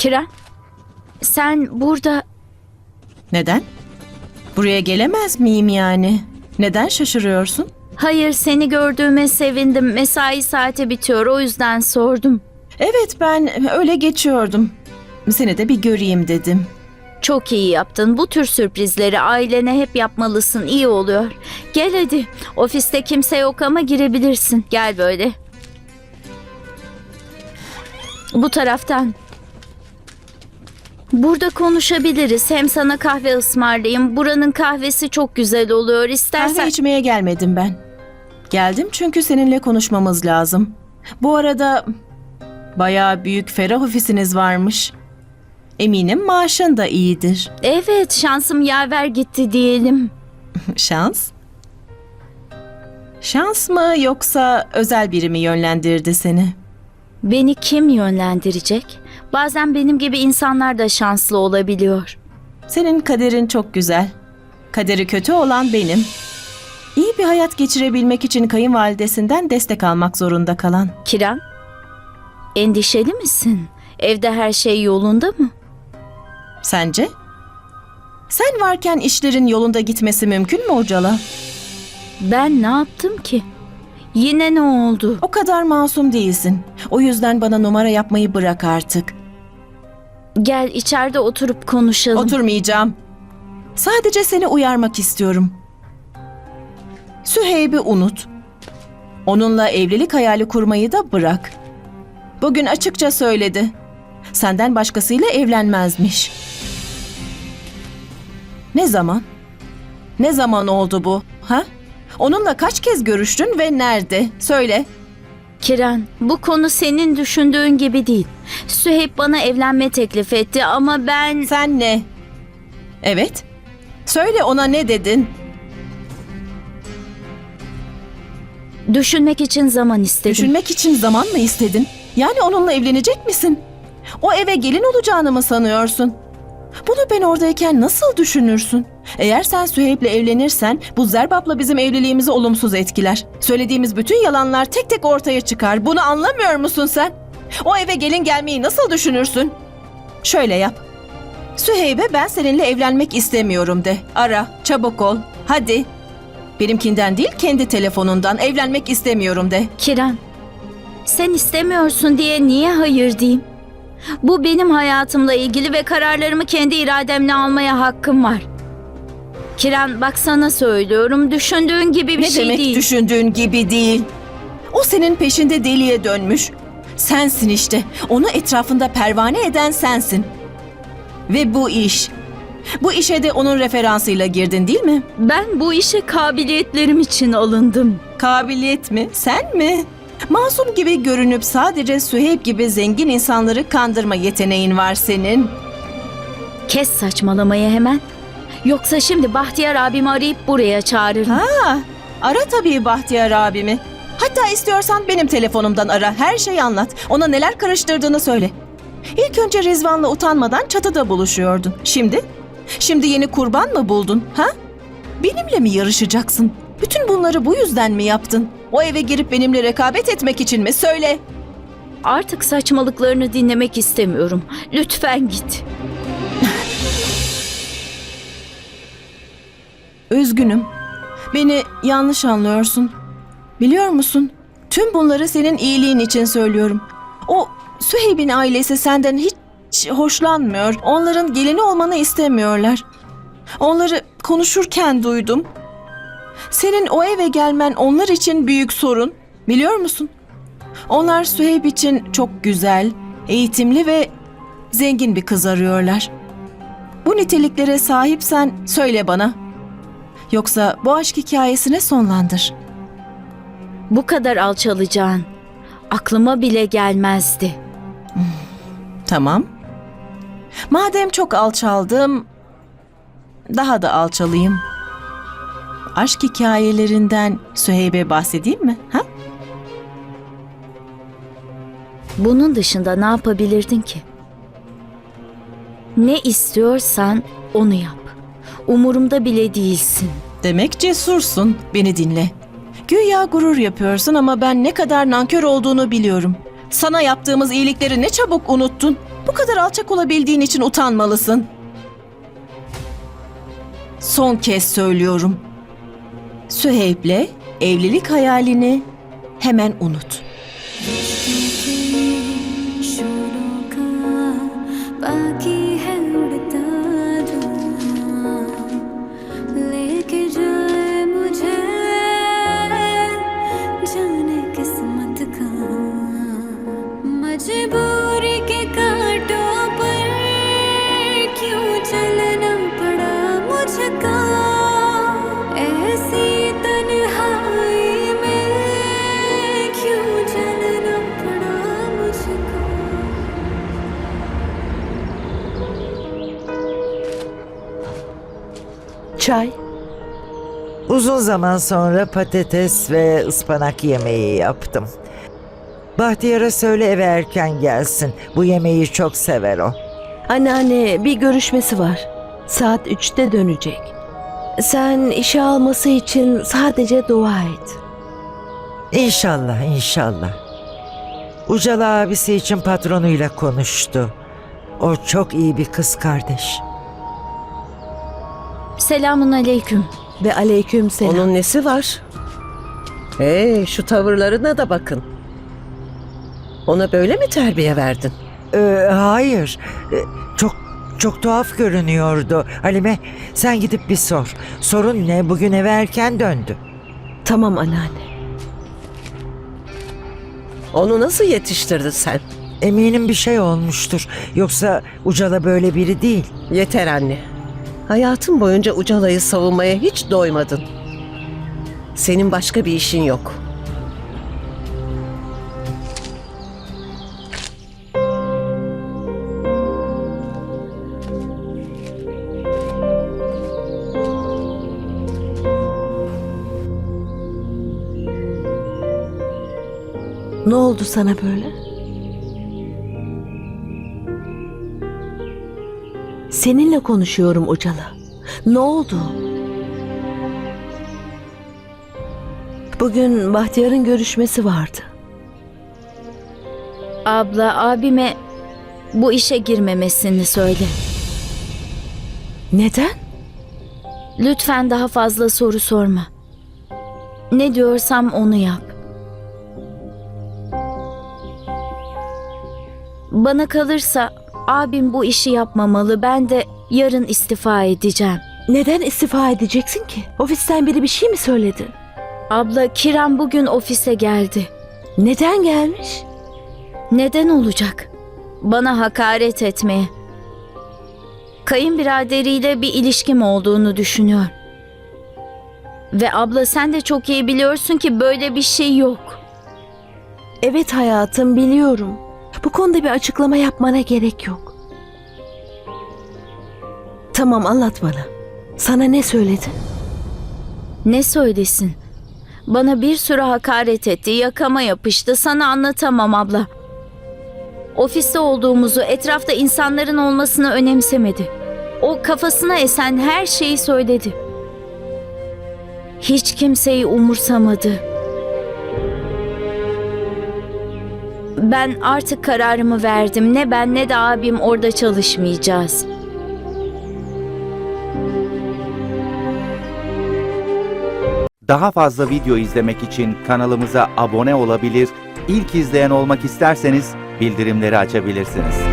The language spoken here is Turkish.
Kiran, sen burada Neden? Buraya gelemez miyim yani? Neden şaşırıyorsun? Hayır seni gördüğüme sevindim. Mesai saati bitiyor o yüzden sordum. Evet ben öyle geçiyordum. Seni de bir göreyim dedim. Çok iyi yaptın. Bu tür sürprizleri ailene hep yapmalısın. İyi oluyor. Gel hadi. Ofiste kimse yok ama girebilirsin. Gel böyle. Bu taraftan. Burada konuşabiliriz. Hem sana kahve ısmarlayayım. Buranın kahvesi çok güzel oluyor. İstersen... Kahve içmeye gelmedim ben. Geldim çünkü seninle konuşmamız lazım. Bu arada bayağı büyük ferah ofisiniz varmış. Eminim maaşın da iyidir. Evet şansım yaver gitti diyelim. Şans? Şans mı yoksa özel biri mi yönlendirdi seni? Beni kim yönlendirecek? Bazen benim gibi insanlar da şanslı olabiliyor. Senin kaderin çok güzel. Kaderi kötü olan benim. İyi bir hayat geçirebilmek için kayınvalidesinden destek almak zorunda kalan. Kiran, endişeli misin? Evde her şey yolunda mı? Sence? Sen varken işlerin yolunda gitmesi mümkün mü Ucala? Ben ne yaptım ki? Yine ne oldu? O kadar masum değilsin. O yüzden bana numara yapmayı bırak artık. Gel içeride oturup konuşalım. Oturmayacağım. Sadece seni uyarmak istiyorum. Süheyb'i unut. Onunla evlilik hayali kurmayı da bırak. Bugün açıkça söyledi. Senden başkasıyla evlenmezmiş. Ne zaman? Ne zaman oldu bu? Ha? Onunla kaç kez görüştün ve nerede? Söyle. Kiran, bu konu senin düşündüğün gibi değil. Süheyb bana evlenme teklif etti ama ben... Sen ne? Evet. Söyle ona ne dedin? Düşünmek için zaman istedim. Düşünmek için zaman mı istedin? Yani onunla evlenecek misin? O eve gelin olacağını mı sanıyorsun? Bunu ben oradayken nasıl düşünürsün? Eğer sen Süheyb'le evlenirsen bu Zerbap'la bizim evliliğimizi olumsuz etkiler. Söylediğimiz bütün yalanlar tek tek ortaya çıkar. Bunu anlamıyor musun sen? O eve gelin gelmeyi nasıl düşünürsün? Şöyle yap. Süheyb'e ben seninle evlenmek istemiyorum de. Ara, çabuk ol. Hadi. Benimkinden değil kendi telefonundan evlenmek istemiyorum de. Kiran, sen istemiyorsun diye niye hayır diyeyim? Bu benim hayatımla ilgili ve kararlarımı kendi irademle almaya hakkım var. Kiran bak sana söylüyorum düşündüğün gibi bir ne şey demek değil. düşündüğün gibi değil. O senin peşinde deliye dönmüş. Sensin işte. Onu etrafında pervane eden sensin. Ve bu iş. Bu işe de onun referansıyla girdin değil mi? ben bu işe kabiliyetlerim için alındım. Kabiliyet mi? Sen mi? Masum gibi görünüp sadece Süheyb gibi zengin insanları kandırma yeteneğin var senin. Kes saçmalamayı hemen. Yoksa şimdi Bahtiyar abimi arayıp buraya çağırırım. Ha, ara tabii Bahtiyar abimi. Hatta istiyorsan benim telefonumdan ara, her şeyi anlat. Ona neler karıştırdığını söyle. İlk önce Rizvan'la utanmadan çatıda buluşuyordun. Şimdi? Şimdi yeni kurban mı buldun, ha? Benimle mi yarışacaksın? Bütün bunları bu yüzden mi yaptın? O eve girip benimle rekabet etmek için mi? Söyle. Artık saçmalıklarını dinlemek istemiyorum. Lütfen git. Üzgünüm. Beni yanlış anlıyorsun. Biliyor musun? Tüm bunları senin iyiliğin için söylüyorum. O Süheyb'in ailesi senden hiç hoşlanmıyor. Onların gelini olmanı istemiyorlar. Onları konuşurken duydum. Senin o eve gelmen onlar için büyük sorun. Biliyor musun? Onlar Süheyb için çok güzel, eğitimli ve zengin bir kız arıyorlar. Bu niteliklere sahipsen söyle bana. Yoksa bu aşk hikayesine sonlandır. Bu kadar alçalacağın aklıma bile gelmezdi. Tamam. Madem çok alçaldım, daha da alçalayım. Aşk hikayelerinden Süheyb'e bahsedeyim mi? Ha? Bunun dışında ne yapabilirdin ki? Ne istiyorsan onu yap. Umurumda bile değilsin. Demek cesursun. Beni dinle. Güya gurur yapıyorsun ama ben ne kadar nankör olduğunu biliyorum. Sana yaptığımız iyilikleri ne çabuk unuttun. Bu kadar alçak olabildiğin için utanmalısın. Son kez söylüyorum. Süheyb'le evlilik hayalini hemen unut. Çay. Uzun zaman sonra patates ve ıspanak yemeği yaptım. Bahtiyar'a söyle eve erken gelsin. Bu yemeği çok sever o. Anneanne bir görüşmesi var. Saat üçte dönecek. Sen işe alması için sadece dua et. İnşallah, inşallah. Ucalı abisi için patronuyla konuştu. O çok iyi bir kız kardeş. Selamun aleyküm. Ve aleyküm selam. Onun nesi var? Hey, şu tavırlarına da bakın. Ona böyle mi terbiye verdin? Ee, hayır, Ee, çok çok tuhaf görünüyordu. Halime, sen gidip bir sor. Sorun ne? Bugün eve erken döndü. Tamam anneanne. Onu nasıl yetiştirdin sen? Eminim bir şey olmuştur. Yoksa Ucala böyle biri değil. Yeter anne. Hayatın boyunca Ucala'yı savunmaya hiç doymadın. Senin başka bir işin yok. Ne oldu sana böyle? Seninle konuşuyorum Ucala. Ne oldu? Bugün Bahtiyar'ın görüşmesi vardı. Abla abime bu işe girmemesini söyle. Neden? Lütfen daha fazla soru sorma. Ne diyorsam onu yap. Bana kalırsa abim bu işi yapmamalı. Ben de yarın istifa edeceğim. Neden istifa edeceksin ki? Ofisten biri bir şey mi söyledi? Abla Kiran bugün ofise geldi. Neden gelmiş? Neden olacak? Bana hakaret etmeye. Kayınbiraderiyle bir ilişkim olduğunu düşünüyor. Ve abla sen de çok iyi biliyorsun ki böyle bir şey yok. Evet hayatım biliyorum. Bu konuda bir açıklama yapmana gerek yok. Tamam anlat bana. Sana ne söyledi? Ne söylesin? Bana bir sürü hakaret etti, yakama yapıştı. Sana anlatamam abla. Ofiste olduğumuzu, etrafta insanların olmasını önemsemedi. O kafasına esen her şeyi söyledi. Hiç kimseyi umursamadı. Ben artık kararımı verdim. Ne ben ne de abim orada çalışmayacağız. Daha fazla video izlemek için kanalımıza abone olabilir, ilk izleyen olmak isterseniz bildirimleri açabilirsiniz.